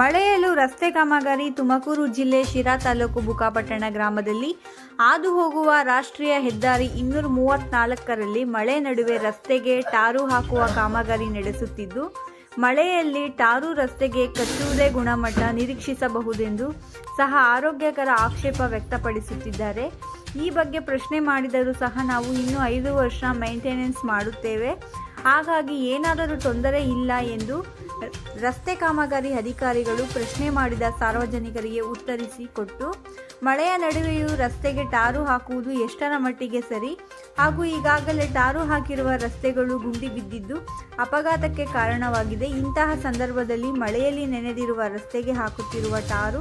ಮಳೆಯಲ್ಲೂ ರಸ್ತೆ ಕಾಮಗಾರಿ ತುಮಕೂರು ಜಿಲ್ಲೆ ಶಿರಾ ತಾಲೂಕು ಬುಕಾಪಟ್ಟಣ ಗ್ರಾಮದಲ್ಲಿ ಹಾದು ಹೋಗುವ ರಾಷ್ಟ್ರೀಯ ಹೆದ್ದಾರಿ ಇನ್ನೂರ ಮೂವತ್ನಾಲ್ಕರಲ್ಲಿ ಮಳೆ ನಡುವೆ ರಸ್ತೆಗೆ ಟಾರು ಹಾಕುವ ಕಾಮಗಾರಿ ನಡೆಸುತ್ತಿದ್ದು, ಮಳೆಯಲ್ಲಿ ಟಾರು ರಸ್ತೆಗೆ ಕಚ್ಚುವುದೇ ಗುಣಮಟ್ಟ ನಿರೀಕ್ಷಿಸಬಹುದೆಂದು ಸಹ ಆರೋಗ್ಯಕರ ಆಕ್ಷೇಪ ವ್ಯಕ್ತಪಡಿಸುತ್ತಿದ್ದಾರೆ. ಈ ಬಗ್ಗೆ ಪ್ರಶ್ನೆ ಮಾಡಿದರೂ ಸಹ ನಾವು ಇನ್ನೂ ಐದು ವರ್ಷ ಮೇಂಟೆನೆನ್ಸ್ ಮಾಡುತ್ತೇವೆ. ಹಾಗಾಗಿ ಏನಾದರೂ ತೊಂದರೆ ಇಲ್ಲ ಎಂದು ರಸ್ತೆ ಕಾಮಗಾರಿ ಅಧಿಕಾರಿಗಳು ಪ್ರಶ್ನೆ ಮಾಡಿದ ಸಾರ್ವಜನಿಕರಿಗೆ ಉತ್ತರಿಸಿ ಕೊಟ್ಟು, ಮಳೆಯ ನಡುವೆಯೂ ರಸ್ತೆಗೆ ಟಾರು ಹಾಕುವುದು ಎಷ್ಟರ ಮಟ್ಟಿಗೆ ಸರಿ? ಹಾಗೂ ಈಗಾಗಲೇ ಟಾರು ಹಾಕಿರುವ ರಸ್ತೆಗಳು ಗುಂಡಿ ಬಿದ್ದಿದ್ದು ಅಪಘಾತಕ್ಕೆ ಕಾರಣವಾಗಿದೆ. ಇಂತಹ ಸಂದರ್ಭದಲ್ಲಿ ಮಳೆಯಲ್ಲಿ ನೆನೆದಿರುವ ರಸ್ತೆಗೆ ಹಾಕುತ್ತಿರುವ ಟಾರು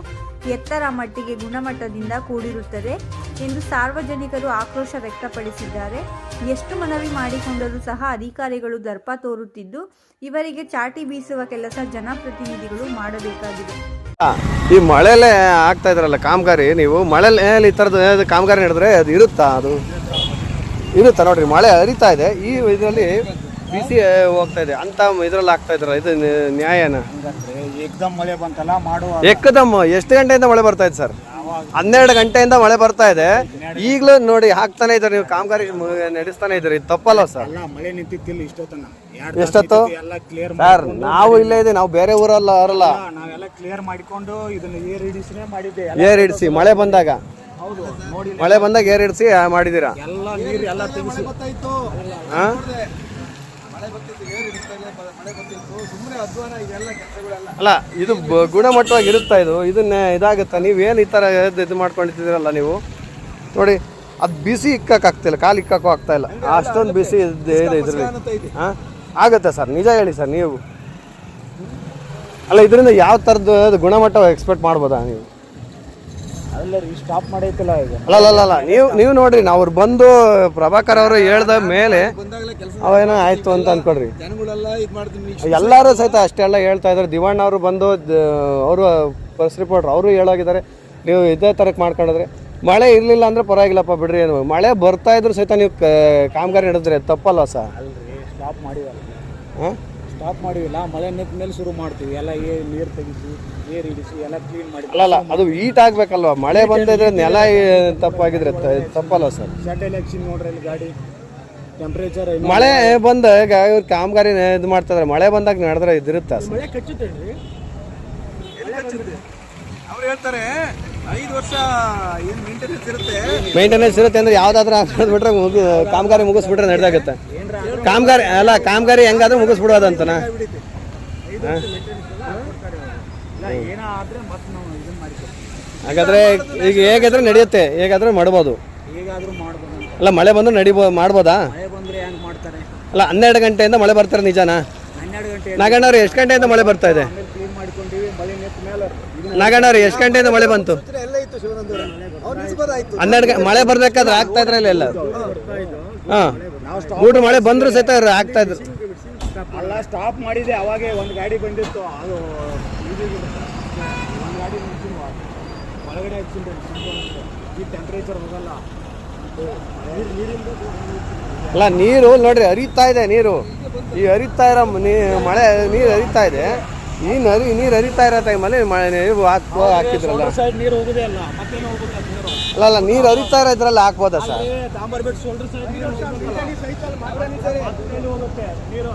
ಎತ್ತರ ಮಟ್ಟಿಗೆ ಗುಣಮಟ್ಟದಿಂದ ಕೂಡಿರುತ್ತದೆ ಎಂದು ಸಾರ್ವಜನಿಕರು ಆಕ್ರೋಶ ವ್ಯಕ್ತಪಡಿಸಿದ್ದಾರೆ. ಎಷ್ಟು ಮನವಿ ಮಾಡಿಕೊಂಡರೂ ಸಹ ಅಧಿಕಾರಿಗಳು ದರ್ಪ ತೋರುತ್ತಿದ್ದು, ಇವರಿಗೆ ಚಾಟಿ ಬೀಸುವ ಕೆಲಸ ಜನಪ್ರತಿನಿಧಿಗಳು ಮಾಡಬೇಕಾಗಿದೆ. ಈ ಮಳೆಲೇ ಆಗ್ತಾ ಇದ್ರಲ್ಲ ಕಾಮಗಾರಿ? ನೀವು ಮಳೆಲಿ ಈ ಥರದ್ದು ಕಾಮಗಾರಿ ನಡೆದ್ರೆ ಅದು ಇರುತ್ತಾ ಅದು? ಇರುತ್ತಾ ನೋಡ್ರಿ ಮಳೆ ಹರಿತಾ ಇದೆ. ಈ ಇದರಲ್ಲಿ ಬಿಸಿ ಹೋಗ್ತಾ ಇದೆ. ಅಂತ ಇದ್ರಲ್ಲಿ ಆಗ್ತಾ ಇದ್ರ ಇದು ನ್ಯಾಯನ? ಎಕ್ದಮ್ ಏಕ್ದಮ್ ಮಳೆ ಬಂತಲ್ಲ ಮಾಡುವ ಎಕ್ಕದಮ್ ಎಷ್ಟು ಗಂಟೆಯಿಂದ ಮಳೆ ಬರ್ತಾ ಇದೆ ಸರ್? ಹನ್ನೆರಡು ಗಂಟೆಯಿಂದ ಮಳೆ ಬರ್ತಾ ಇದೆ. ಈಗಲೂ ನೋಡಿ ಹಾಕ್ತಾನೆ ಇದ್ದಾರೆ ನೀವು ಕಾಮಗಾರಿ ನಡೆಸ್ತಾನೆ ಇದ್ರಿ ಇದು ತಪ್ಪಲ್ಲ ಸರ್. ಮಳೆ ನಿಂತಿತ್ತಿಲ್ಲ ಇಷ್ಟೊತ್ತನ. ಎಷ್ಟೊತ್ತು? ಸರ್ ನಾವು ಇಲ್ಲೇ ಇದೆ ನಾವು ಬೇರೆ ಊರಲ್ಲ ಅವರಲ್ಲ ನಾವೆಲ್ಲ ಕ್ಲಿಯರ್ ಮಾಡಿಕೊಂಡು ಇದನ್ನ ಏರ್ ಹಿಡಿಸಿನೇ ಮಾಡಿದ್ದೆ. ಏರ್ ಇಡಿಸಿ ಮಳೆ ಬಂದಾಗ. ಮಳೆ ಬಂದಾಗ ಏರ್ ಇಡಿಸಿ ಮಾಡಿದ್ದೀರಾ ಎಲ್ಲ ನೀರು ಎಲ್ಲ ತೆಗಿಸಿ. ಹಾಂ ಅಲ್ಲ ಇದು ಗುಣಮಟ್ಟವಾಗಿ ಇರುತ್ತಾ ಇದು? ಇದನ್ನ ಇದಾಗುತ್ತಾ? ನೀವೇನು ಈ ಥರ ಇದು- ಮಾಡ್ಕೊಂಡಿದ್ದೀರಲ್ಲ ನೀವು? ನೋಡಿ ಅದು ಬಿಸಿ ಇಕ್ಕಾಗ್ತಿಲ್ಲ ಕಾಲು ಇಕ್ಕಕ್ಕೂ ಆಗ್ತಾ ಇಲ್ಲ. ಅಷ್ಟೊಂದು ಬಿಸಿ ಇದೆ ಇದರಲ್ಲಿ. ಹಾಂ ಆಗುತ್ತೆ ಸರ್ ನಿಜ ಹೇಳಿ ಸರ್ ನೀವು. ಅಲ್ಲ ಇದರಿಂದ ಯಾವ ಥರದ್ದು ಅದು ಗುಣಮಟ್ಟ ಎಕ್ಸ್ಪೆಕ್ಟ್ ಮಾಡ್ಬೋದಾ ನೀವು? ಸ್ಟಾಪ್ ಮಾಡೈತಿಲ್ಲ ಈಗ. ಅಲ್ಲ ನೀವು ನೀವು ನೋಡ್ರಿ ನಾವು ಅವ್ರು ಬಂದು ಪ್ರಭಾಕರ್ ಅವರು ಹೇಳ್ದ ಮೇಲೆ ಅವೇನೋ ಆಯ್ತು ಅಂತ ಅನ್ಕೊಡ್ರಿ ಎಲ್ಲರೂ ಸಹಿತ ಅಷ್ಟೆಲ್ಲ ಹೇಳ್ತಾ ಇದ್ದಾರೆ. ದಿವಣ್ಣ ಅವರು ಬಂದು ಅವರು ಪ್ರೆಸ್ ರಿಪೋರ್ಟರ್ ಅವರು ಹೇಳೋಗಿದ್ದಾರೆ. ನೀವು ಇದೇ ಥರಕ್ಕೆ ಮಾಡ್ಕೊಂಡಿದ್ರೆ. ಮಳೆ ಇರಲಿಲ್ಲ ಅಂದ್ರೆ ಪರವಾಗಿಲ್ಲಪ್ಪ ಬಿಡ್ರಿ ಏನು. ಮಳೆ ಬರ್ತಾ ಇದ್ರು ಸಹಿತ ನೀವು ಕಾಮಗಾರಿ ನಡೆದ್ರೆ ತಪ್ಪಲ್ಲ ಸರ್? ಸ್ಟಾಪ್ ಮಾಡಿ ಹಾಂ? ಸ್ಟಾಪ್ ಮಾಡಿವಿಲ್ಲ ಮಳೆ ನಿಂತ ಮೇಲೆ ಶುರು ಮಾಡ್ತೀವಿ. ಎಲ್ಲ ಏರ್ ನೀರು ತೆಗಿಸಿ ನೀರು ಇಡಿಸಿ ಎಲ್ಲ ಕ್ಲೀನ್ ಮಾಡಿ. ಅಲ್ಲಲ್ಲ ಅದು ಈಟ್ ಆಗ್ಬೇಕಲ್ವಾ? ಮಳೆ ಬಂದಿದ್ರೆ ನೆಲ ತಪ್ಪಾಗಿದ್ರೆ ತಪ್ಪಲ್ಲ ಸರ್. ಆಕ್ಷನ್ ನೋಡ್ರಿ ಇಲ್ಲಿ ಗಾಡಿ. ಟೆಂಪ್ರೇಚರ್ ಮಳೆ ಬಂದ ಇವ್ರು ಕಾಮಗಾರಿ ಇದು ಮಾಡ್ತಾರೆ ಮಳೆ ಬಂದಾಗ ನಡೆದ್ರೆ ಇದಿರುತ್ತೆ ಮಳೆ ಕಚ್ಚುತ್ತೇನ್ರಿ ಅವ್ರು ಹೇಳ್ತಾರೆ ಐದು ವರ್ಷ ಏನು ಮೇಂಟೆನೆನ್ಸ್ ಇರುತ್ತೆ? ಮೇಂಟೆನೆನ್ಸ್ ಇರುತ್ತೆ ಅಂದ್ರೆ ಯಾವ್ದಾದ್ರು ಬಿಟ್ರೆ ಮುಗಿ ಕಾಮಗಾರಿ ಮುಗಿಸ್ಬಿಟ್ರೆ ನಡೆದಾಗುತ್ತೆ. ಕಾಮಗಾರಿ ಅಲ್ಲ ಕಾಮಗಾರಿ ಹೆಂಗಾದ್ರೂ ಮುಗಿಸ್ಬಿಡೋದಂತನ ಹಾಗಾದ್ರೆ ಈಗ ಹೇಗಾದ್ರೆ ನಡೆಯುತ್ತೆ ಹೇಗಾದ್ರೆ ಮಾಡ್ಬೋದು. ಅಲ್ಲ ಮಳೆ ಬಂದ್ರೆ ನಡಿಬೋ ಮಾಡ್ಬೋದಾ? ಅಲ್ಲ ಹನ್ನೆರಡು ಗಂಟೆಯಿಂದ ಮಳೆ ಬರ್ತಾರೆ ನಿಜಾನ? ನಾಗಣ್ಣವ್ರು ಎಷ್ಟು ಗಂಟೆಯಿಂದ ಮಳೆ ಬರ್ತಾ ಇದೆ? ನಾಗಣ್ಣವ್ರು ಎಷ್ಟು ಗಂಟೆಯಿಂದ ಮಳೆ ಬಂತು? ಹನ್ನೆರಡು ಮಳೆ ಬರ್ಬೇಕಾದ್ರೆ ಆಗ್ತಾ ಇದ್ರಲ್ಲ ಎಲ್ಲ? ಹಾಂ. ಊಟ ಮಳೆ ಬಂದ್ರು ಸಹಿತ ಆಗ್ತಾ ಇದ್ರು. ಅಲ್ಲ ಸ್ಟಾಪ್ ಮಾಡಿದೆ ಅವಾಗೆ ಒಂದು ಗಾಡಿ ಬಂದಿತ್ತು. ಅದು ಒಂದು ಗಾಡಿ ಒಳಗಡೆ ಈ ಟೆಂಪ್ರೇಚರ್ ಹೋಗಲ್ಲ. ನೀರು ಅಲ್ಲ ನೀರು ನೋಡ್ರಿ ಹರಿತಾ ಇದೆ ನೀರು. ಈ ಹರಿತಾ ಇರೋ ಮಳೆ ನೀರು ಹರಿತಾ ಇದೆ. ಈ ನರಿ ನೀರು ಹರಿತಾ ಇರೋ ಟೈಮಲ್ಲಿ ಮಳೆ ನೀವು ಹಾಕೋ ಹಾಕಿದ್ರಲ್ಲ. ಸೈಡ್ ನೀರು ಹೋಗುದೇ ಅಲ್ಲ ಮತ್ತೇನು ಅಲ್ಲ ಅಲ್ಲ ನೀರು ಹರಿತಾ ಇರೋ ಇದ್ರಲ್ಲಿ ಹಾಕ್ಬೋದಾ ಸರ್? ಸೈಡ್ ನೀರು ಹೋಗುತ್ತೆ? ನೀರು.